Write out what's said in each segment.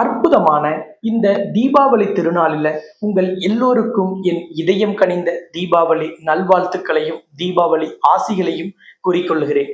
அற்புதமான இந்த தீபாவளி திருநாளில் உங்கள் எல்லோருக்கும் என் இதயம் கனிந்த தீபாவளி நல்வாழ்த்துக்களையும் தீபாவளி ஆசிகளையும் கூறிக்கொள்கிறேன்.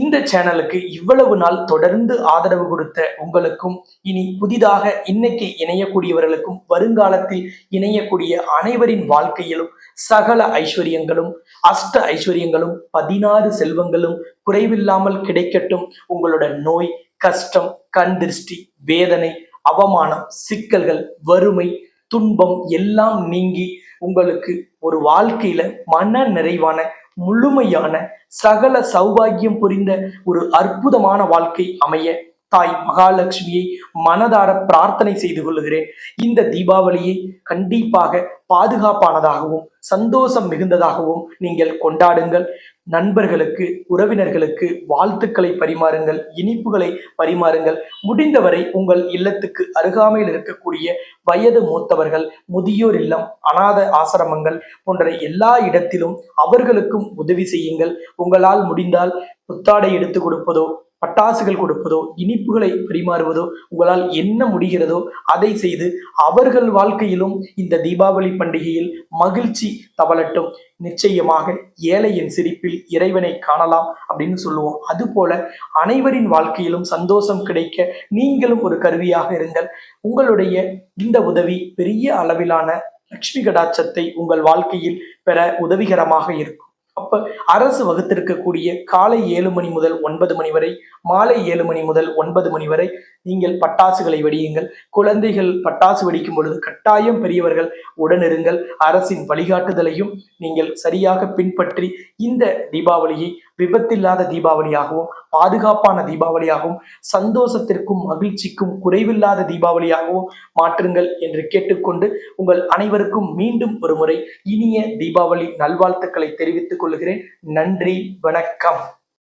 இந்த சேனலுக்கு இவ்வளவு நாள் தொடர்ந்து ஆதரவு கொடுத்த உங்களுக்கும் இனி புதிதாக இன்னைக்கு இணையக்கூடியவர்களுக்கும் வருங்காலத்தில் இணையக்கூடிய அனைவரின் வாழ்க்கையிலும் சகல ஐஸ்வர்யங்களும் அஷ்ட ஐஸ்வர்யங்களும் பதினாறு செல்வங்களும் குறைவில்லாமல் கிடைக்கட்டும். உங்களோட நோய் கஷ்டம் கண் திருஷ்டி வேதனை அவமானம் சிக்கல்கள் வறுமை துன்பம் எல்லாம் நீங்கி உங்களுக்கு ஒரு வாழ்க்கையில மன நிறைவான முழுமையான சகல சௌபாகியம் புரிந்த ஒரு அற்புதமான வாழ்க்கை அமைய தாய் மகாலட்சுமியை மனதார பிரார்த்தனை செய்து கொள்கிறேன் இந்த தீபாவளியை கண்டிப்பாக பாதுகாப்பானதாகவும் சந்தோஷம் மிகுந்ததாகவும் நீங்கள் கொண்டாடுங்கள். நண்பர்களுக்கு உறவினர்களுக்கு வாழ்த்துக்களை பரிமாறுங்கள் இனிப்புகளை பரிமாறுங்கள். முடிந்தவரை உங்கள் இல்லத்துக்கு அருகாமையில் இருக்கக்கூடிய வயது மூத்தவர்கள் முதியோர் இல்லம் அநாத ஆசிரமங்கள் போன்ற எல்லா இடத்திலும் அவர்களுக்கும் உதவி செய்யுங்கள். உங்களால் முடிந்தால் புத்தாடை எடுத்து கொடுப்பதோ பட்டாசுகள் கொடுப்பதோ இனிப்புகளை பரிமாறுவதோ உங்களால் என்ன முடிகிறதோ அதை செய்து அவர்கள் வாழ்க்கையிலும் இந்த தீபாவளி பண்டிகையில் மகிழ்ச்சி தவளட்டும். நிச்சயமாக ஏழையின் சிரிப்பில் இறைவனை காணலாம் அப்படின்னு சொல்லுவோம். அதுபோல அனைவரின் வாழ்க்கையிலும் சந்தோஷம் கிடைக்க நீங்களும் ஒரு கருவியாக இருங்கள். உங்களுடைய இந்த உதவி பெரிய அளவிலான லட்சுமி கடாட்சத்தை உங்கள் வாழ்க்கையில் பெற உதவிகரமாக இருக்கும். அப்ப அரசு வகுத்திருக்கக்கூடிய காலை ஏழு மணி முதல் ஒன்பது மணி வரை மாலை ஏழு மணி முதல் ஒன்பது மணி வரை நீங்கள் பட்டாசுகளை வெடியுங்கள். குழந்தைகள் பட்டாசு வெடிக்கும் பொழுது கட்டாயம் பெரியவர்கள் உடனிருங்கள். அரசின் வழிகாட்டுதலையும் நீங்கள் சரியாக பின்பற்றி இந்த தீபாவளியை விபத்தில்லாத தீபாவளியாகவும் பாதுகாப்பான தீபாவளியாகவும் சந்தோஷத்திற்கும் மகிழ்ச்சிக்கும் குறைவில்லாத தீபாவளியாகவும் மாற்றுங்கள் என்று கேட்டுக்கொண்டு உங்கள் அனைவருக்கும் மீண்டும் ஒரு முறை இனிய தீபாவளி நல்வாழ்த்துக்களை தெரிவித்துக் கொள்கிறேன். நன்றி வணக்கம்.